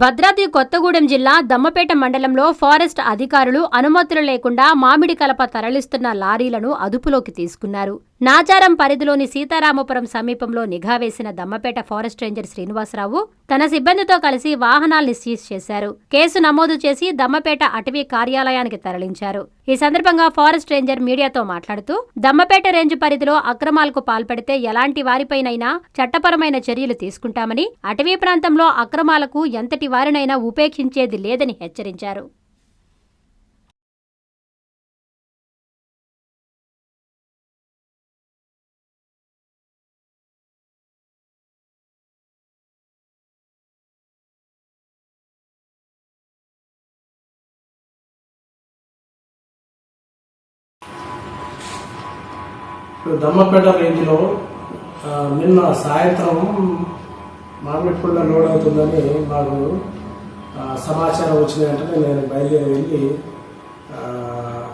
భద్రాద్రి కొత్తగూడెం జిల్లా దమ్మపేట మండలంలో ఫారెస్ట్ అధికారులు అనుమతులు లేకుండా మామిడి కలప తరలిస్తున్న లారీలను అదుపులోకి తీసుకున్నారు. నాచారం పరిధిలోని సీతారామపురం సమీపంలో నిఘా వేసిన దమ్మపేట ఫారెస్ట్ రేంజర్ శ్రీనివాసరావు తన సిబ్బందితో కలిసి వాహనాల్ని సీజ్ చేశారు. కేసు నమోదు చేసి దమ్మపేట అటవీ కార్యాలయానికి తరలించారు. ఈ సందర్భంగా ఫారెస్ట్ రేంజర్ మీడియాతో మాట్లాడుతూ దమ్మపేట రేంజ్ పరిధిలో అక్రమాలకు పాల్పడితే ఎలాంటి వారిపైనైనా చట్టపరమైన చర్యలు తీసుకుంటామని అటవీ ప్రాంతంలో అక్రమాలకు ఎంతటి వారినైనా ఉపేక్షించేది లేదని హెచ్చరించారు. దమ్మపేట రేంజ్లో నిన్న సాయంత్రం మామిడిపళ్ళ లోడ్ అవుతుందని మాకు సమాచారం వచ్చిన వెంటనే నేను బయలుదేరి వెళ్ళి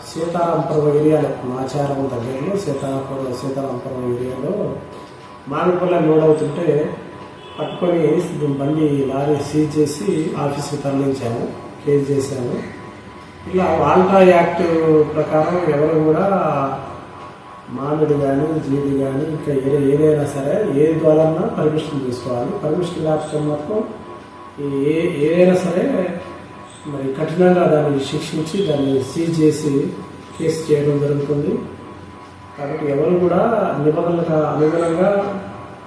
సీతారాంపురం ఏరియాలో మాచారం దగ్గరలో సీతారాంపురం సీతారాంపురం ఏరియాలో మామిడిపళ్ళ లోడ్ అవుతుంటే పట్టుకొని దీని బండి లారీ సీజ్ చేసి ఆఫీస్కి తరలించాము కేసు చేశాము. ఇలా వాల్టా యాక్ట్ ప్రకారం ఎవరు కూడా మామిడి కానీ జీడి కానీ ఇంకా ఏ ఏదైనా సరే ఏ ద్వారా పర్మిషన్ తీసుకోవాలి. పర్మిషన్ లేకపోతే మాత్రం ఈ ఏ ఏదైనా సరే మరి కఠినంగా దాన్ని శిక్షించి దాన్ని సీజ్ చేసి కేసు చేయడం జరుగుతుంది. కాబట్టి ఎవరు కూడా నిబంధనలకు అనుగుణంగా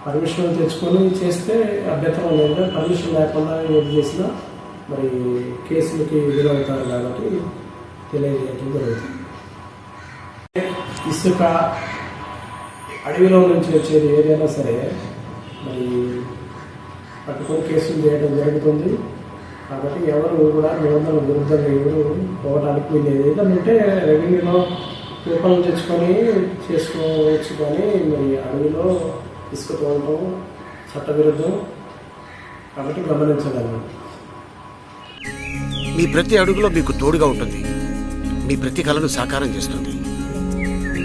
పర్మిషన్ తెచ్చుకొని చేస్తే అభ్యంతరం లేదు పర్మిషన్ లేకుండా ఏది చేసినా మరి కేసులకి ఎదురవుతారు కాబట్టి తెలియజేయడం జరుగుతుంది. ఇసుక అడవిలో నుంచి వచ్చేది ఏదైనా సరే మరి పట్టుకొని కేసులు చేయడం జరుగుతుంది. కాబట్టి ఎవరు కూడా నిబంధనల విరుద్ధంగా ఎవరు పోవడానికి వీలేదు ఏదంటే రెవెన్యూలో రూపాయలు తెచ్చుకొని చేసుకోవచ్చు కానీ మరి అడవిలో ఇసుక తోడటం చట్టవిరుద్ధం కాబట్టి గమనించగలను. మీ ప్రతి అడుగులో మీకు తోడుగా ఉంటుంది. మీ ప్రతి కళను సాకారం చేస్తుంది.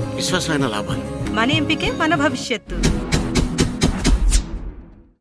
విశ్వాసమైన లాభాలు. మన ఎంపికే మన భవిష్యత్తు.